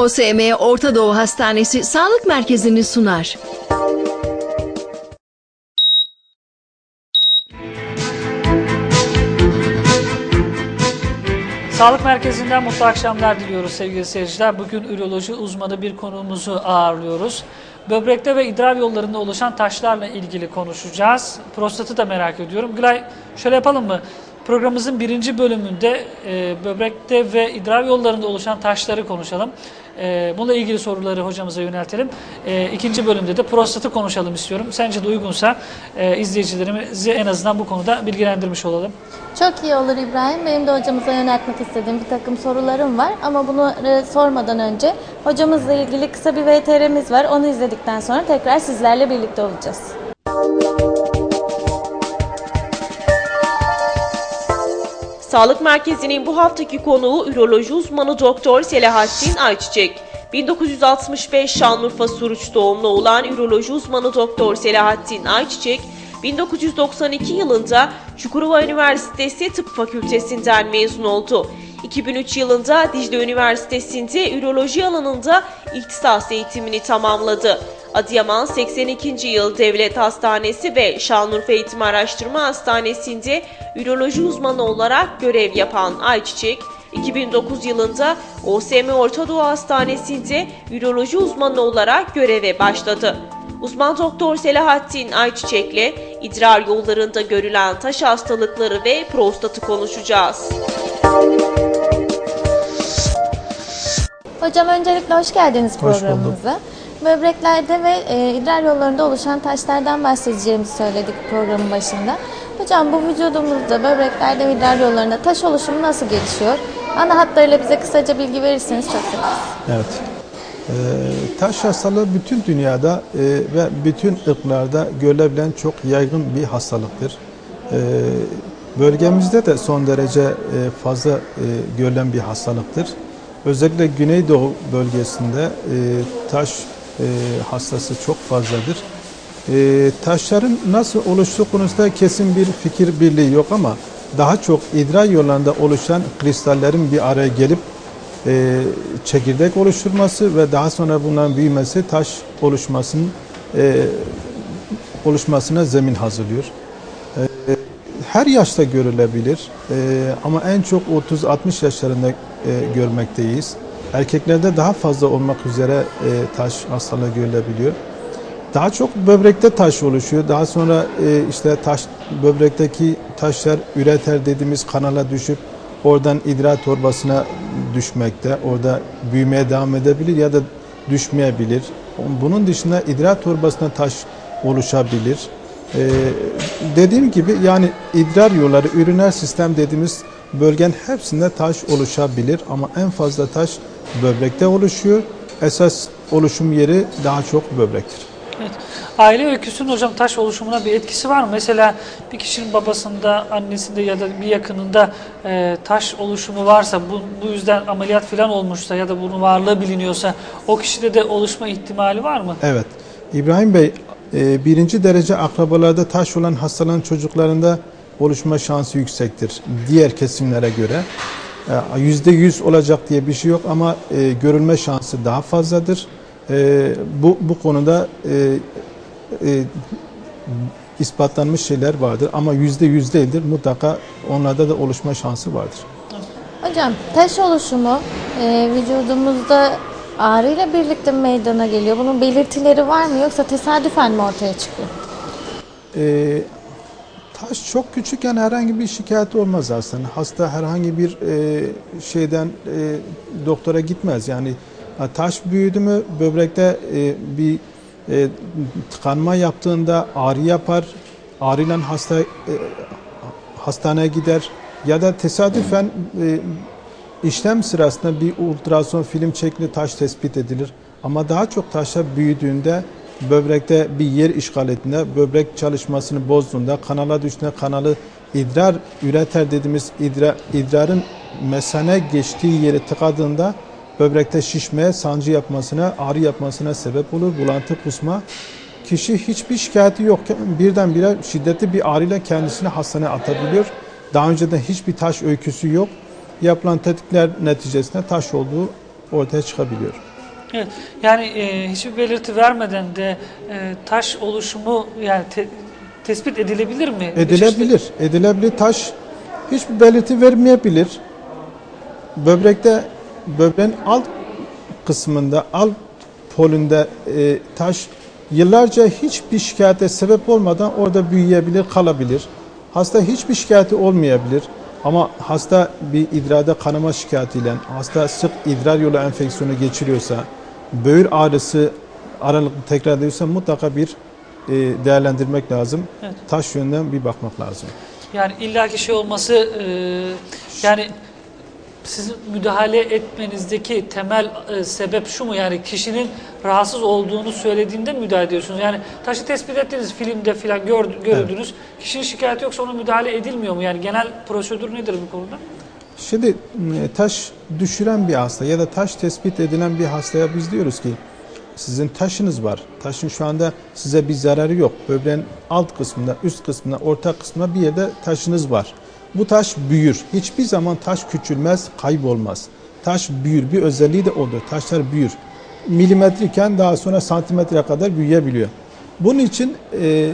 OSM Orta Doğu Hastanesi Sağlık Merkezi'ni sunar. Sağlık Merkezi'nden mutlu akşamlar diliyoruz sevgili seyirciler. Bugün üroloji uzmanı bir konuğumuzu ağırlıyoruz. Böbrekte ve idrar yollarında oluşan taşlarla ilgili konuşacağız. Prostatı da merak ediyorum. Gülay şöyle yapalım mı? Programımızın birinci bölümünde e, böbrekte ve idrar yollarında oluşan taşları konuşalım. E, bununla ilgili soruları hocamıza yöneltelim. E, ikinci bölümde de prostatı konuşalım istiyorum. Sence de uygunsa e, izleyicilerimizi en azından bu konuda bilgilendirmiş olalım. Çok iyi olur İbrahim. Benim de hocamıza yöneltmek istediğim bir takım sorularım var. Ama bunu sormadan önce hocamızla ilgili kısa bir VTR'miz var. Onu izledikten sonra tekrar sizlerle birlikte olacağız. Sağlık Merkezi'nin bu haftaki konuğu üroloji uzmanı Doktor Selahattin Ayçiçek. 1965 Şanlıurfa Suruç doğumlu olan üroloji uzmanı Doktor Selahattin Ayçiçek, 1992 yılında Çukurova Üniversitesi Tıp Fakültesinden mezun oldu. 2003 yılında Dicle Üniversitesi'nde üroloji alanında ihtisas eğitimini tamamladı. Adıyaman 82. Yıl Devlet Hastanesi ve Şanlıurfa Eğitim Araştırma Hastanesi'nde üroloji uzmanı olarak görev yapan Ayçiçek, 2009 yılında OSM Orta Doğu Hastanesi'nde üroloji uzmanı olarak göreve başladı. Uzman doktor Selahattin Ayçiçek'le idrar yollarında görülen taş hastalıkları ve prostatı konuşacağız. Hocam öncelikle hoş geldiniz bulduk. programımıza. Böbreklerde ve e, idrar yollarında oluşan taşlardan bahsedeceğimizi söyledik programın başında. Hocam bu vücudumuzda böbreklerde ve idrar yollarında taş oluşumu nasıl gelişiyor? Ana hatlarıyla bize kısaca bilgi verirseniz çok seviniriz. Evet. Ee, taş hastalığı bütün dünyada e, ve bütün ırklarda görülebilen çok yaygın bir hastalıktır. Ee, bölgemizde de son derece e, fazla e, görülen bir hastalıktır. Özellikle Güneydoğu bölgesinde e, taş e, hastası çok fazladır. E, taşların nasıl oluştuğu konusunda kesin bir fikir birliği yok ama daha çok idrar yollarında oluşan kristallerin bir araya gelip e, çekirdek oluşturması ve daha sonra bunların büyümesi taş oluşmasının oluşmasına zemin hazırlıyor. Her yaşta görülebilir ama en çok 30-60 yaşlarında görmekteyiz. Erkeklerde daha fazla olmak üzere e, taş hastalığı görülebiliyor. Daha çok böbrekte taş oluşuyor. Daha sonra e, işte taş böbrekteki taşlar üreter dediğimiz kanala düşüp oradan idrar torbasına düşmekte. Orada büyümeye devam edebilir ya da düşmeyebilir. Bunun dışında idrar torbasına taş oluşabilir. E, dediğim gibi yani idrar yolları, üriner sistem dediğimiz bölgenin hepsinde taş oluşabilir ama en fazla taş böbrekte oluşuyor. Esas oluşum yeri daha çok böbrektir. Evet. Aile öyküsünün hocam taş oluşumuna bir etkisi var mı? Mesela bir kişinin babasında, annesinde ya da bir yakınında e, taş oluşumu varsa, bu, bu yüzden ameliyat falan olmuşsa ya da bunun varlığı biliniyorsa o kişide de oluşma ihtimali var mı? Evet. İbrahim Bey, e, birinci derece akrabalarda taş olan hastalığın çocuklarında oluşma şansı yüksektir. Diğer kesimlere göre. E, Yüzde yüz olacak diye bir şey yok ama e, görülme şansı daha fazladır. E, bu, bu konuda e, e, ispatlanmış şeyler vardır ama yüzde yüz değildir. Mutlaka onlarda da oluşma şansı vardır. Hocam taş oluşumu e, vücudumuzda ağrıyla birlikte meydana geliyor. Bunun belirtileri var mı yoksa tesadüfen mi ortaya çıkıyor? E, taş çok küçükken herhangi bir şikayet olmaz aslında. Hasta herhangi bir e, şeyden e, doktora gitmez. Yani taş büyüdü mü böbrekte e, bir e, tıkanma yaptığında ağrı yapar. Ağrıyla hasta e, hastaneye gider ya da tesadüfen e, işlem sırasında bir ultrason film çekili taş tespit edilir. Ama daha çok taşlar büyüdüğünde böbrekte bir yer işgal ettiğinde, böbrek çalışmasını bozduğunda, kanala düştüğünde kanalı idrar üreter dediğimiz idrar, idrarın mesane geçtiği yeri tıkadığında böbrekte şişmeye, sancı yapmasına, ağrı yapmasına sebep olur. Bulantı, kusma. Kişi hiçbir şikayeti yokken birdenbire şiddetli bir ağrıyla kendisini hastaneye atabiliyor. Daha önceden hiçbir taş öyküsü yok. Yapılan tetkikler neticesinde taş olduğu ortaya çıkabiliyor. Evet, yani e, hiçbir belirti vermeden de e, taş oluşumu yani te- tespit edilebilir mi? Edilebilir. Edilebilir. Taş hiçbir belirti vermeyebilir. Böbrekte böbreğin alt kısmında, alt polünde e, taş yıllarca hiçbir şikayete sebep olmadan orada büyüyebilir, kalabilir. Hasta hiçbir şikayeti olmayabilir. Ama hasta bir idrarda kanama şikayetiyle, hasta sık idrar yolu enfeksiyonu geçiriyorsa, böğür ağrısı aralıklı tekrar ediyorsa mutlaka bir e, değerlendirmek lazım. Evet. Taş yönden bir bakmak lazım. Yani illaki şey olması e, yani sizin müdahale etmenizdeki temel e, sebep şu mu yani kişinin rahatsız olduğunu söylediğinde müdahale ediyorsunuz? Yani taşı tespit ettiniz filmde filan gördü, görüldünüz. Kişinin şikayeti yoksa ona müdahale edilmiyor mu? Yani genel prosedür nedir bu konuda? Şimdi taş düşüren bir hasta ya da taş tespit edilen bir hastaya biz diyoruz ki sizin taşınız var. Taşın şu anda size bir zararı yok. Böbreğin alt kısmında, üst kısmında, orta kısmında bir yerde taşınız var. Bu taş büyür. Hiçbir zaman taş küçülmez, kaybolmaz. Taş büyür. Bir özelliği de odur. Taşlar büyür. Milimetreyken daha sonra santimetreye kadar büyüyebiliyor. Bunun için e,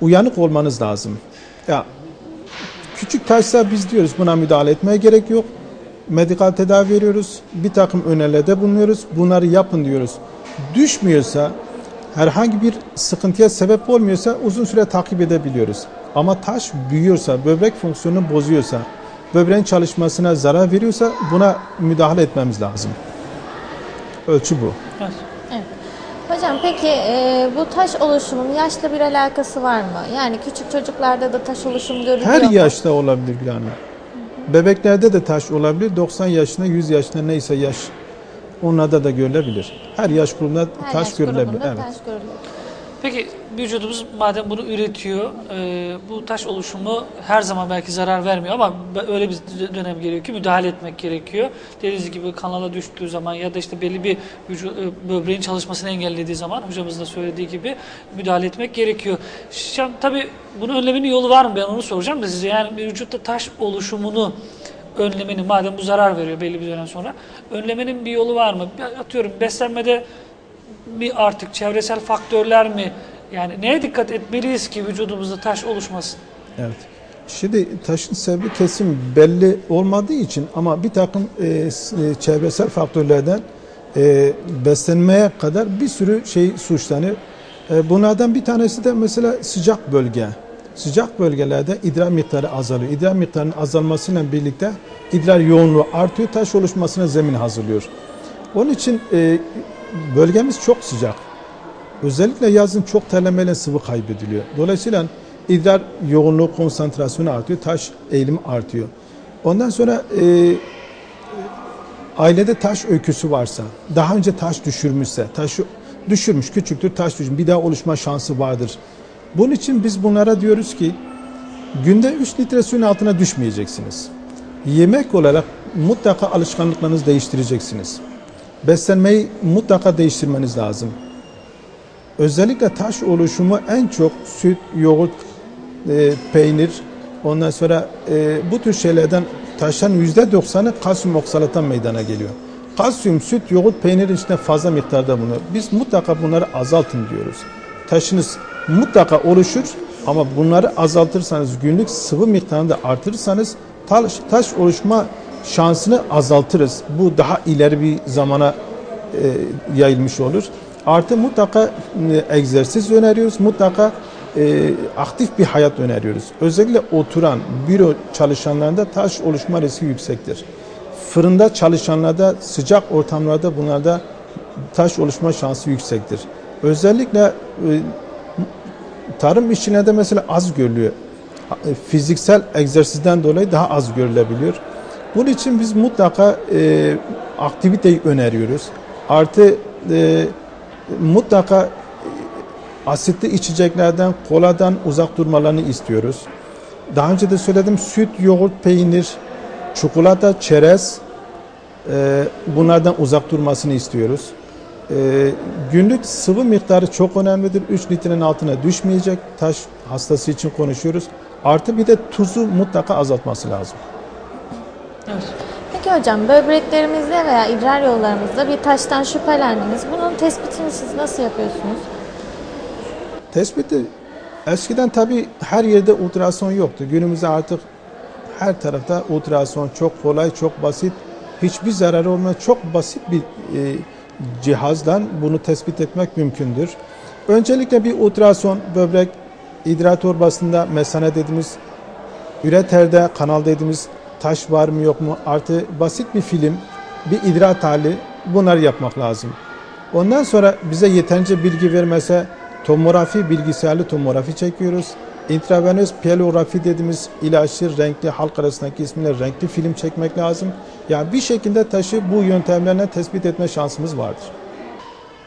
uyanık olmanız lazım. Ya Küçük taşsa biz diyoruz buna müdahale etmeye gerek yok. Medikal tedavi veriyoruz. Bir takım önerilerde bulunuyoruz. Bunları yapın diyoruz. Düşmüyorsa, herhangi bir sıkıntıya sebep olmuyorsa uzun süre takip edebiliyoruz. Ama taş büyüyorsa, böbrek fonksiyonunu bozuyorsa, böbreğin çalışmasına zarar veriyorsa buna müdahale etmemiz lazım. Ölçü bu. Evet. Hocam peki e, bu taş oluşumunun yaşla bir alakası var mı? Yani küçük çocuklarda da taş oluşumu görülüyor Her mu? yaşta olabilir Gül Hanım. Bebeklerde de taş olabilir. 90 yaşında, 100 yaşında neyse yaş onlarda da görülebilir. Her yaş grubunda Her taş yaş görülebilir. grubunda Evet. taş görülüyor. Peki vücudumuz madem bunu üretiyor, e, bu taş oluşumu her zaman belki zarar vermiyor ama öyle bir dönem geliyor ki müdahale etmek gerekiyor. Dediğiniz gibi kanala düştüğü zaman ya da işte belli bir vücu- e, böbreğin çalışmasını engellediği zaman hocamızın da söylediği gibi müdahale etmek gerekiyor. Şimdi tabii bunu önlemenin yolu var mı ben onu soracağım da size. Yani vücutta taş oluşumunu önlemenin madem bu zarar veriyor belli bir dönem sonra önlemenin bir yolu var mı? Atıyorum beslenmede mi artık çevresel faktörler mi? Yani neye dikkat etmeliyiz ki vücudumuzda taş oluşmasın? Evet. Şimdi taşın sebebi kesin belli olmadığı için ama bir takım e, e, çevresel faktörlerden e, beslenmeye kadar bir sürü şey suçlanır. E, bunlardan bir tanesi de mesela sıcak bölge. Sıcak bölgelerde idrar miktarı azalıyor. İdrar miktarının azalmasıyla birlikte idrar yoğunluğu artıyor, taş oluşmasına zemin hazırlıyor. Onun için e, bölgemiz çok sıcak. Özellikle yazın çok terlemeyle sıvı kaybediliyor. Dolayısıyla idrar yoğunluğu, konsantrasyonu artıyor, taş eğilimi artıyor. Ondan sonra e, ailede taş öyküsü varsa, daha önce taş düşürmüşse, taşı düşürmüş, küçüktür taş düşmüş, bir daha oluşma şansı vardır. Bunun için biz bunlara diyoruz ki, günde 3 litre suyun altına düşmeyeceksiniz. Yemek olarak mutlaka alışkanlıklarınızı değiştireceksiniz. Beslenmeyi mutlaka değiştirmeniz lazım. Özellikle taş oluşumu en çok süt, yoğurt, e, peynir, ondan sonra e, bu tür şeylerden taşların yüzde doksanı kalsiyum oksalatan meydana geliyor. Kalsiyum, süt, yoğurt, peynirin içinde fazla miktarda bulunuyor. Biz mutlaka bunları azaltın diyoruz. Taşınız mutlaka oluşur ama bunları azaltırsanız, günlük sıvı miktarını da artırırsanız taş, taş oluşma şansını azaltırız. Bu daha ileri bir zamana e, yayılmış olur. Artı mutlaka e, egzersiz öneriyoruz. Mutlaka e, aktif bir hayat öneriyoruz. Özellikle oturan büro çalışanlarında taş oluşma riski yüksektir. Fırında çalışanlarda sıcak ortamlarda bunlarda taş oluşma şansı yüksektir. Özellikle e, tarım işçilerinde mesela az görülüyor. E, Fiziksel egzersizden dolayı daha az görülebiliyor. Bunun için biz mutlaka e, aktiviteyi öneriyoruz. Artı e, mutlaka e, asitli içeceklerden, koladan uzak durmalarını istiyoruz. Daha önce de söyledim süt, yoğurt, peynir, çikolata, çerez e, bunlardan uzak durmasını istiyoruz. E, günlük sıvı miktarı çok önemlidir. 3 litrenin altına düşmeyecek. Taş hastası için konuşuyoruz. Artı bir de tuzu mutlaka azaltması lazım. Evet. Peki hocam böbreklerimizde veya idrar yollarımızda bir taştan şüphelendiniz. Bunun tespitini siz nasıl yapıyorsunuz? Tespiti eskiden tabii her yerde ultrason yoktu. Günümüzde artık her tarafta ultrason çok kolay, çok basit, hiçbir zararı olmayan çok basit bir e, cihazdan bunu tespit etmek mümkündür. Öncelikle bir ultrason böbrek idrar torbasında mesane dediğimiz üreterde kanal dediğimiz taş var mı yok mu artı basit bir film, bir idrar hali bunları yapmak lazım. Ondan sonra bize yeterince bilgi vermese tomografi, bilgisayarlı tomografi çekiyoruz. İntravenöz piyelografi dediğimiz ilaçlı, renkli, halk arasındaki ismiyle renkli film çekmek lazım. Yani bir şekilde taşı bu yöntemlerle tespit etme şansımız vardır.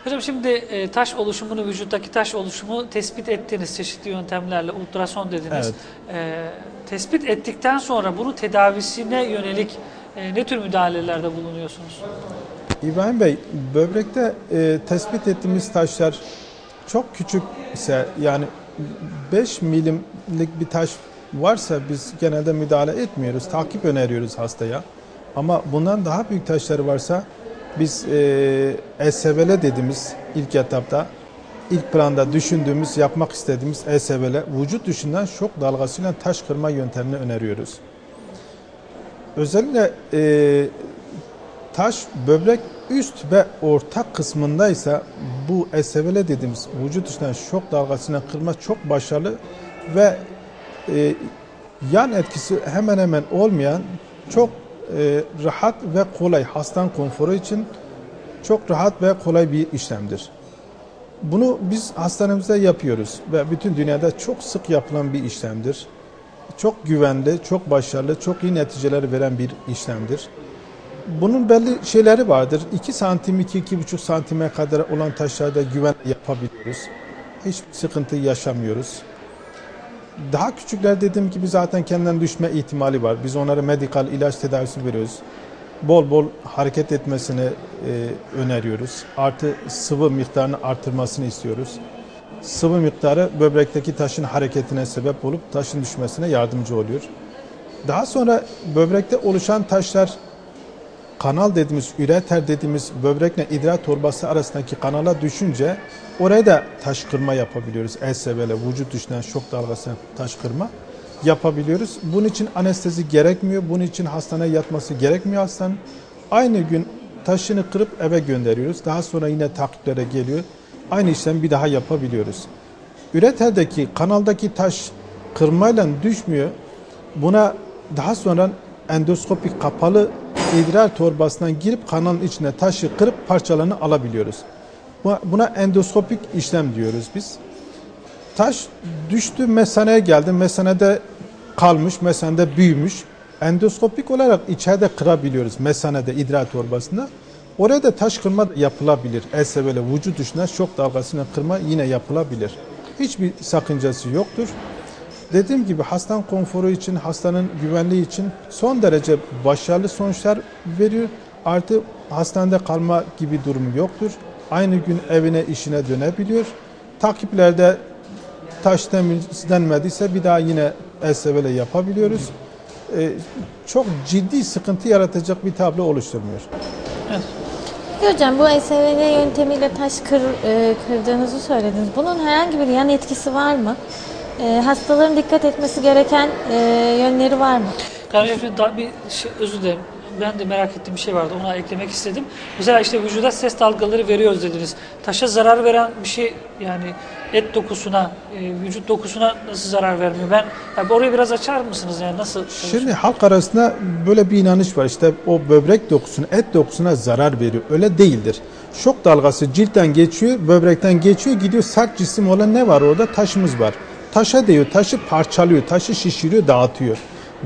Hocam şimdi e, taş oluşumunu, vücuttaki taş oluşumu tespit ettiniz çeşitli yöntemlerle, ultrason dediniz. E, tespit ettikten sonra bunun tedavisine yönelik e, ne tür müdahalelerde bulunuyorsunuz? İbrahim Bey, böbrekte e, tespit ettiğimiz taşlar çok küçük ise yani 5 milimlik bir taş varsa biz genelde müdahale etmiyoruz. Takip öneriyoruz hastaya. Ama bundan daha büyük taşları varsa biz e, SBL dediğimiz ilk etapta ilk planda düşündüğümüz, yapmak istediğimiz ESBL vücut dışından şok dalgasıyla taş kırma yöntemini öneriyoruz. Özellikle e, taş böbrek üst ve orta kısmındaysa bu SVL dediğimiz vücut dışından şok dalgasına kırma çok başarılı ve e, yan etkisi hemen hemen olmayan çok e, rahat ve kolay hastan konforu için çok rahat ve kolay bir işlemdir. Bunu biz hastanemizde yapıyoruz ve bütün dünyada çok sık yapılan bir işlemdir. Çok güvenli, çok başarılı, çok iyi neticeler veren bir işlemdir. Bunun belli şeyleri vardır. 2 santim, 2-2,5 santime kadar olan taşlarda güven yapabiliyoruz. Hiçbir sıkıntı yaşamıyoruz. Daha küçükler dediğim gibi zaten kendinden düşme ihtimali var. Biz onlara medikal ilaç tedavisi veriyoruz. Bol bol hareket etmesini e, öneriyoruz. Artı sıvı miktarını artırmasını istiyoruz. Sıvı miktarı böbrekteki taşın hareketine sebep olup taşın düşmesine yardımcı oluyor. Daha sonra böbrekte oluşan taşlar kanal dediğimiz, üreter dediğimiz böbrekle idrar torbası arasındaki kanala düşünce oraya da taş kırma yapabiliyoruz. ESB'le vücut dışından şok dalgasına taş kırma yapabiliyoruz. Bunun için anestezi gerekmiyor. Bunun için hastaneye yatması gerekmiyor hastanın. Aynı gün taşını kırıp eve gönderiyoruz. Daha sonra yine takiplere geliyor. Aynı işlemi bir daha yapabiliyoruz. Üreterdeki kanaldaki taş kırmayla düşmüyor. Buna daha sonra endoskopik kapalı idrar torbasından girip kanalın içine taşı kırıp parçalarını alabiliyoruz. Buna- endoskopik işlem diyoruz biz. Taş düştü mesaneye geldi. Mesanede kalmış, mesanede büyümüş. Endoskopik olarak içeride kırabiliyoruz mesanede idrar torbasında. Oraya da taş kırma yapılabilir. ESV'le vücut dışına şok dalgasıyla kırma yine yapılabilir. Hiçbir sakıncası yoktur. Dediğim gibi hastanın konforu için, hastanın güvenliği için son derece başarılı sonuçlar veriyor. Artı hastanede kalma gibi durumu yoktur. Aynı gün evine, işine dönebiliyor. Takiplerde taş temizlenmediyse bir daha yine SVL yapabiliyoruz. Ee, çok ciddi sıkıntı yaratacak bir tablo oluşturmuyor. Evet. Hocam bu SVR yöntemiyle taş kır, e, kırdığınızı söylediniz. Bunun herhangi bir yan etkisi var mı? E, hastaların dikkat etmesi gereken e, yönleri var mı? Kardeşim şimdi daha bir şey, özür dilerim. Ben de merak ettiğim bir şey vardı. Ona eklemek istedim. Mesela işte vücuda ses dalgaları veriyoruz dediniz. Taşa zarar veren bir şey yani et dokusuna, e, vücut dokusuna nasıl zarar vermiyor? Ben yani orayı biraz açar mısınız yani nasıl? Şimdi halk arasında böyle bir inanış var. İşte o böbrek dokusuna, et dokusuna zarar veriyor. Öyle değildir. Şok dalgası ciltten geçiyor, böbrekten geçiyor, gidiyor sert cisim olan ne var orada? Taşımız var. Taşa değiyor, taşı parçalıyor, taşı şişiriyor, dağıtıyor.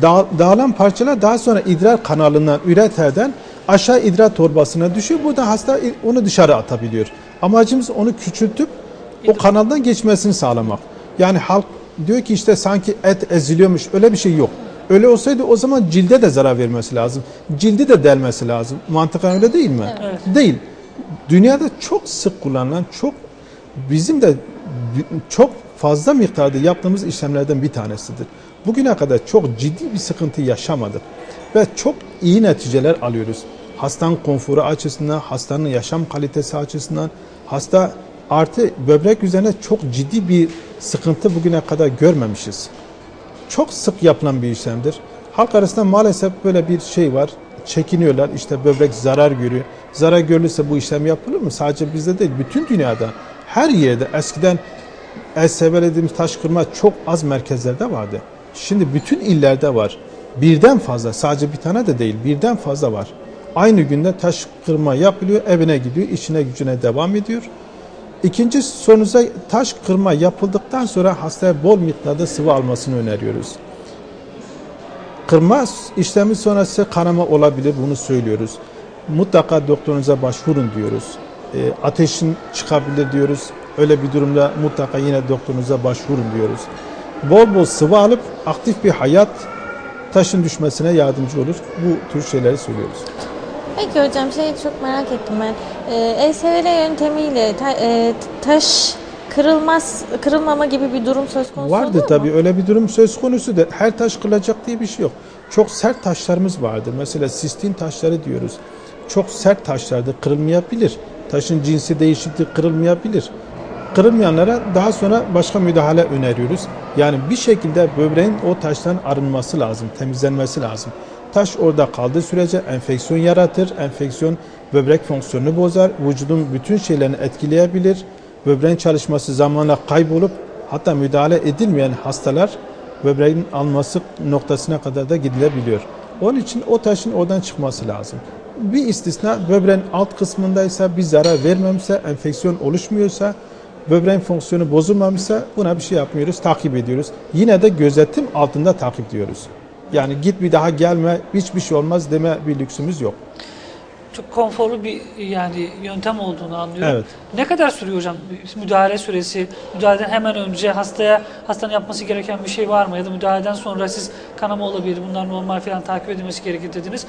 Dağ, dağılan parçalar daha sonra idrar kanalından, üreterden aşağı idrar torbasına düşüyor. Burada hasta onu dışarı atabiliyor. Amacımız onu küçültüp o kanaldan geçmesini sağlamak. Yani halk diyor ki işte sanki et eziliyormuş. Öyle bir şey yok. Öyle olsaydı o zaman cilde de zarar vermesi lazım. Cildi de delmesi lazım. Mantıken öyle değil mi? Evet. Değil. Dünyada çok sık kullanılan, çok bizim de çok fazla miktarda yaptığımız işlemlerden bir tanesidir. Bugüne kadar çok ciddi bir sıkıntı yaşamadık. ve çok iyi neticeler alıyoruz. Hastanın konforu açısından, hastanın yaşam kalitesi açısından, hasta artı böbrek üzerine çok ciddi bir sıkıntı bugüne kadar görmemişiz. Çok sık yapılan bir işlemdir. Halk arasında maalesef böyle bir şey var. Çekiniyorlar. İşte böbrek zarar görüyor. Zarar görülürse bu işlem yapılır mı? Sadece bizde değil, bütün dünyada her yerde eskiden SSV dediğimiz taş kırma çok az merkezlerde vardı. Şimdi bütün illerde var. Birden fazla, sadece bir tane de değil, birden fazla var. Aynı günde taş kırma yapılıyor, evine gidiyor, işine gücüne devam ediyor. İkinci sorunuza taş kırma yapıldıktan sonra hastaya bol miktarda sıvı almasını öneriyoruz. Kırma işlemi sonrası kanama olabilir bunu söylüyoruz. Mutlaka doktorunuza başvurun diyoruz. E, ateşin çıkabilir diyoruz. Öyle bir durumda mutlaka yine doktorunuza başvurun diyoruz. Bol bol sıvı alıp aktif bir hayat taşın düşmesine yardımcı olur. Bu tür şeyleri söylüyoruz. Peki hocam şey çok merak ettim ben. Ee, ESVL yöntemiyle ta- e, taş kırılmaz kırılmama gibi bir durum söz konusu Vardı tabii mu? öyle bir durum söz konusu da her taş kırılacak diye bir şey yok. Çok sert taşlarımız vardır. Mesela sistin taşları diyoruz. Çok sert taşlardır kırılmayabilir. Taşın cinsi değişikliği kırılmayabilir. Kırılmayanlara daha sonra başka müdahale öneriyoruz. Yani bir şekilde böbreğin o taştan arınması lazım, temizlenmesi lazım. Taş orada kaldığı sürece enfeksiyon yaratır. Enfeksiyon böbrek fonksiyonunu bozar. Vücudun bütün şeylerini etkileyebilir. Böbreğin çalışması zamanla kaybolup hatta müdahale edilmeyen hastalar böbreğin alması noktasına kadar da gidilebiliyor. Onun için o taşın oradan çıkması lazım. Bir istisna böbreğin alt kısmındaysa bir zarar vermemişse, enfeksiyon oluşmuyorsa, böbreğin fonksiyonu bozulmamışsa buna bir şey yapmıyoruz, takip ediyoruz. Yine de gözetim altında takip diyoruz. Yani git bir daha gelme, hiçbir şey olmaz deme bir lüksümüz yok. Çok konforlu bir yani yöntem olduğunu anlıyorum. Evet. Ne kadar sürüyor hocam müdahale süresi? Müdahaleden hemen önce hastaya hastanın yapması gereken bir şey var mı? Ya da müdahaleden sonra siz kanama olabilir, bunlar normal falan takip edilmesi gerekir dediniz.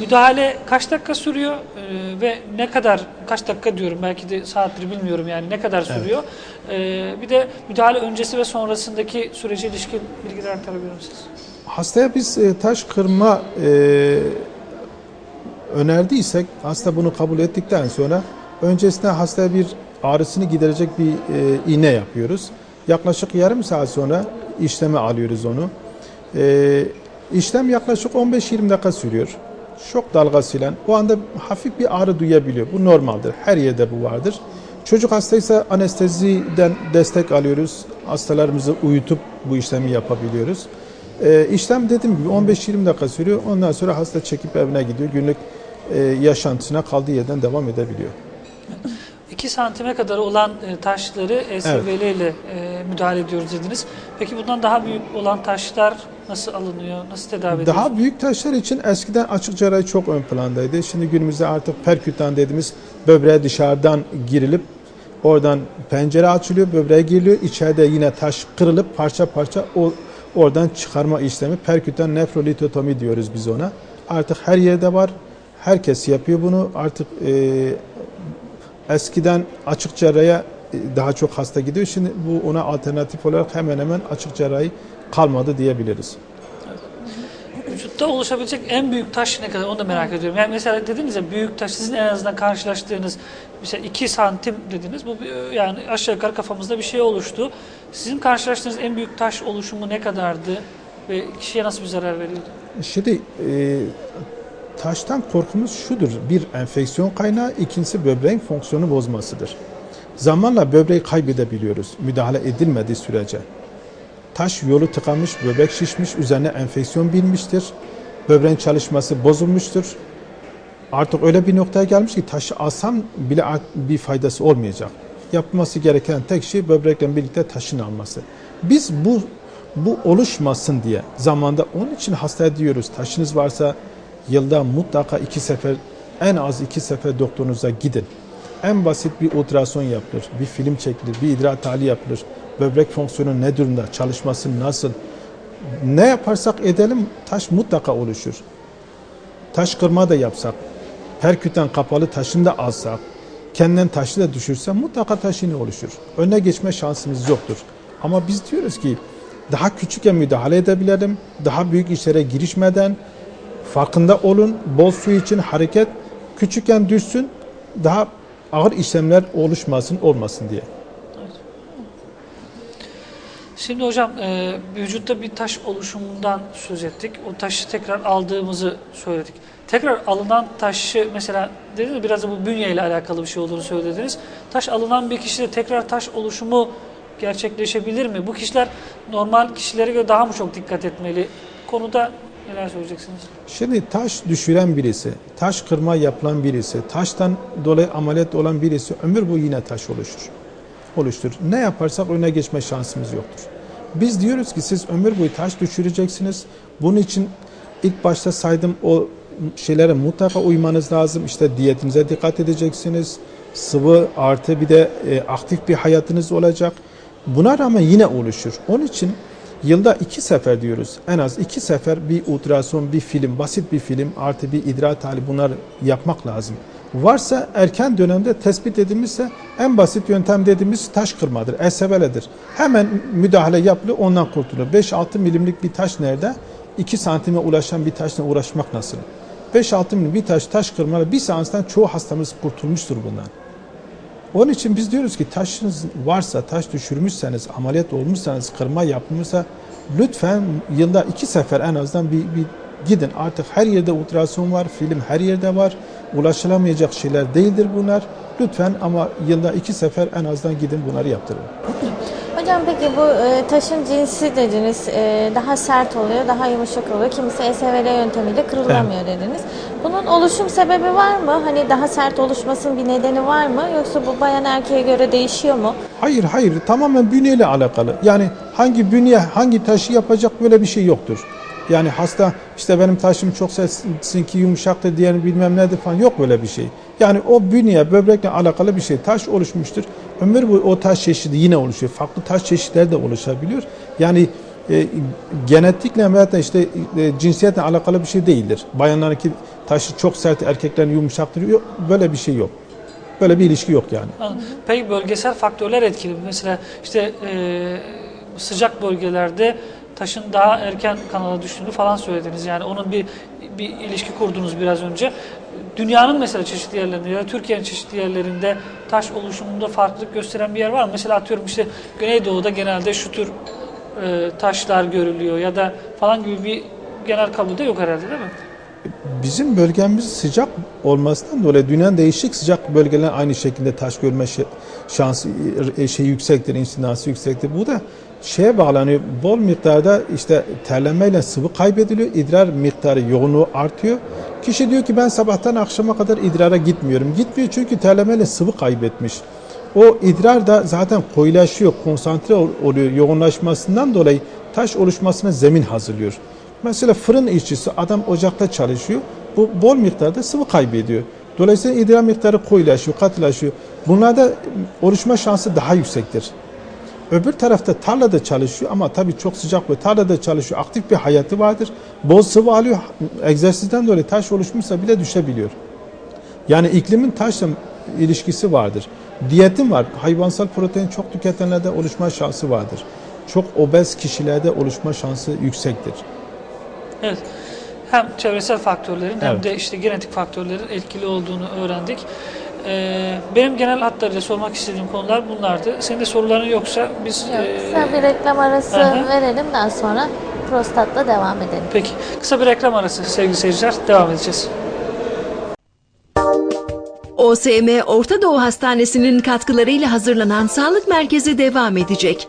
Müdahale kaç dakika sürüyor Ee, ve ne kadar, kaç dakika diyorum belki de saatleri bilmiyorum yani ne kadar sürüyor? Ee, bir de müdahale öncesi ve sonrasındaki sürece ilişkin bilgiler aktarabilir misiniz? Hastaya biz e, taş kırma e, önerdiysek hasta bunu kabul ettikten sonra öncesinde hastaya bir ağrısını giderecek bir e, iğne yapıyoruz. Yaklaşık yarım saat sonra işleme alıyoruz onu. E, işlem yaklaşık 15-20 dakika sürüyor. Şok dalgasıyla o anda hafif bir ağrı duyabiliyor. Bu normaldir. Her yerde bu vardır. Çocuk hastaysa anesteziden destek alıyoruz. Hastalarımızı uyutup bu işlemi yapabiliyoruz. E, işlem dediğim gibi 15-20 dakika sürüyor. Ondan sonra hasta çekip evine gidiyor. Günlük e, yaşantısına kaldığı yerden devam edebiliyor. 2 santime kadar olan e, taşları ESVL ile e, müdahale ediyoruz dediniz. Peki bundan daha büyük olan taşlar nasıl alınıyor, nasıl tedavi ediliyor? Daha büyük taşlar için eskiden açık cerrahi çok ön plandaydı. Şimdi günümüzde artık perkütan dediğimiz böbreğe dışarıdan girilip oradan pencere açılıyor, böbreğe giriliyor. İçeride yine taş kırılıp parça parça o oradan çıkarma işlemi perkütan nefrolitotomi diyoruz biz ona. Artık her yerde var. Herkes yapıyor bunu. Artık e, eskiden açık cerrahiye e, daha çok hasta gidiyor. Şimdi bu ona alternatif olarak hemen hemen açık cerrahi kalmadı diyebiliriz. Vücutta oluşabilecek en büyük taş ne kadar onu da merak ediyorum. Yani mesela dediniz ya büyük taş sizin en azından karşılaştığınız mesela 2 santim dediniz. Bu yani aşağı yukarı kafamızda bir şey oluştu. Sizin karşılaştığınız en büyük taş oluşumu ne kadardı ve kişiye nasıl bir zarar veriyordu? Şimdi e, taştan korkumuz şudur. Bir enfeksiyon kaynağı, ikincisi böbreğin fonksiyonu bozmasıdır. Zamanla böbreği kaybedebiliyoruz müdahale edilmediği sürece. Taş yolu tıkanmış, böbrek şişmiş, üzerine enfeksiyon binmiştir. Böbreğin çalışması bozulmuştur. Artık öyle bir noktaya gelmiş ki taşı alsam bile bir faydası olmayacak. Yapması gereken tek şey böbrekle birlikte taşın alması. Biz bu bu oluşmasın diye zamanda onun için hastaya diyoruz taşınız varsa yılda mutlaka iki sefer en az iki sefer doktorunuza gidin. En basit bir ultrason yapılır, bir film çekilir, bir idrar tahlili yapılır. Böbrek fonksiyonu ne durumda, çalışması nasıl? Ne yaparsak edelim taş mutlaka oluşur taş kırma da yapsak, perküten kapalı taşını da alsak, kendinden taşı da düşürse mutlaka taş yine oluşur. Önüne geçme şansımız yoktur. Ama biz diyoruz ki daha küçükken müdahale edebilelim, daha büyük işlere girişmeden farkında olun. Bol su için hareket küçükken düşsün. Daha ağır işlemler oluşmasın olmasın diye. Şimdi hocam e, vücutta bir taş oluşumundan söz ettik. O taşı tekrar aldığımızı söyledik. Tekrar alınan taşı mesela dediniz biraz da bu bünye ile alakalı bir şey olduğunu söylediniz. Taş alınan bir kişide tekrar taş oluşumu gerçekleşebilir mi? Bu kişiler normal kişilere göre daha mı çok dikkat etmeli? Konuda neler söyleyeceksiniz? Şimdi taş düşüren birisi, taş kırma yapılan birisi, taştan dolayı ameliyat olan birisi ömür boyu yine taş oluşur. Oluşturur. Ne yaparsak öne geçme şansımız yoktur. Biz diyoruz ki siz ömür boyu taş düşüreceksiniz. Bunun için ilk başta saydım o şeylere mutlaka uymanız lazım. İşte diyetinize dikkat edeceksiniz. Sıvı artı bir de e, aktif bir hayatınız olacak. Buna rağmen yine oluşur. Onun için Yılda iki sefer diyoruz. En az iki sefer bir ultrason, bir film, basit bir film artı bir idrar tahlili bunlar yapmak lazım. Varsa erken dönemde tespit edilmişse en basit yöntem dediğimiz taş kırmadır, eseveledir. Hemen müdahale yapılır ondan kurtulur. 5-6 milimlik bir taş nerede? 2 santime ulaşan bir taşla uğraşmak nasıl? 5-6 milim bir taş taş kırmalı bir seanstan çoğu hastamız kurtulmuştur bundan. Onun için biz diyoruz ki taşınız varsa, taş düşürmüşseniz, ameliyat olmuşsanız, kırma yapılmışsa lütfen yılda iki sefer en azından bir, bir gidin. Artık her yerde ultrason var, film her yerde var. Ulaşılamayacak şeyler değildir bunlar. Lütfen ama yılda iki sefer en azından gidin bunları yaptırın. Hocam peki bu e, taşın cinsi dediniz e, daha sert oluyor, daha yumuşak oluyor. Kimisi SVL yöntemiyle kırılamıyor dediniz. Bunun oluşum sebebi var mı? Hani daha sert oluşmasının bir nedeni var mı? Yoksa bu bayan erkeğe göre değişiyor mu? Hayır hayır tamamen bünyeyle alakalı. Yani hangi bünye hangi taşı yapacak böyle bir şey yoktur. Yani hasta işte benim taşım çok ki yumuşaktır diyen bilmem nedir falan yok böyle bir şey. Yani o bünye böbrekle alakalı bir şey. Taş oluşmuştur. Ömür boyu o taş çeşidi yine oluşuyor. Farklı taş çeşitleri de oluşabiliyor. Yani e, genetikle veya da işte e, cinsiyetle alakalı bir şey değildir. Bayanlarınki taşı çok sert, erkeklerin yumuşaktır. Yok, böyle bir şey yok. Böyle bir ilişki yok yani. Peki bölgesel faktörler etkili? Mesela işte e, sıcak bölgelerde taşın daha erken kanala düştüğünü falan söylediniz. Yani onun bir bir ilişki kurdunuz biraz önce. Dünyanın mesela çeşitli yerlerinde ya da Türkiye'nin çeşitli yerlerinde taş oluşumunda farklılık gösteren bir yer var mı? Mesela atıyorum işte Güneydoğu'da genelde şu tür e, taşlar görülüyor ya da falan gibi bir genel kabulde yok herhalde değil mi? Bizim bölgemiz sıcak olmasından dolayı dünyanın değişik sıcak bölgeler aynı şekilde taş görme şansı e, şey yüksektir, insinası yüksektir. Bu da şeye bağlanıyor. Bol miktarda işte terlemeyle sıvı kaybediliyor. idrar miktarı yoğunluğu artıyor. Kişi diyor ki ben sabahtan akşama kadar idrara gitmiyorum. Gitmiyor çünkü terlemeyle sıvı kaybetmiş. O idrar da zaten koyulaşıyor, konsantre ol- oluyor yoğunlaşmasından dolayı taş oluşmasına zemin hazırlıyor. Mesela fırın işçisi adam ocakta çalışıyor. Bu bol miktarda sıvı kaybediyor. Dolayısıyla idrar miktarı koyulaşıyor, katılaşıyor. Bunlarda oluşma şansı daha yüksektir. Öbür tarafta tarlada çalışıyor ama tabii çok sıcak ve tarlada çalışıyor. Aktif bir hayatı vardır. Bol sıvı alıyor. Egzersizden dolayı taş oluşmuşsa bile düşebiliyor. Yani iklimin taşla ilişkisi vardır. Diyetin var. Hayvansal protein çok tüketenlerde oluşma şansı vardır. Çok obez kişilerde oluşma şansı yüksektir. Evet. Hem çevresel faktörlerin hem Evet. de işte genetik faktörlerin etkili olduğunu öğrendik. Ee, benim genel hatlarıyla sormak istediğim konular bunlardı. Senin de soruların yoksa biz Yok, e, kısa bir reklam arası Aha. verelim daha sonra prostatla devam edelim. peki kısa bir reklam arası sevgili seyirciler devam edeceğiz. OSM Orta Doğu Hastanesi'nin katkılarıyla hazırlanan Sağlık Merkezi devam edecek.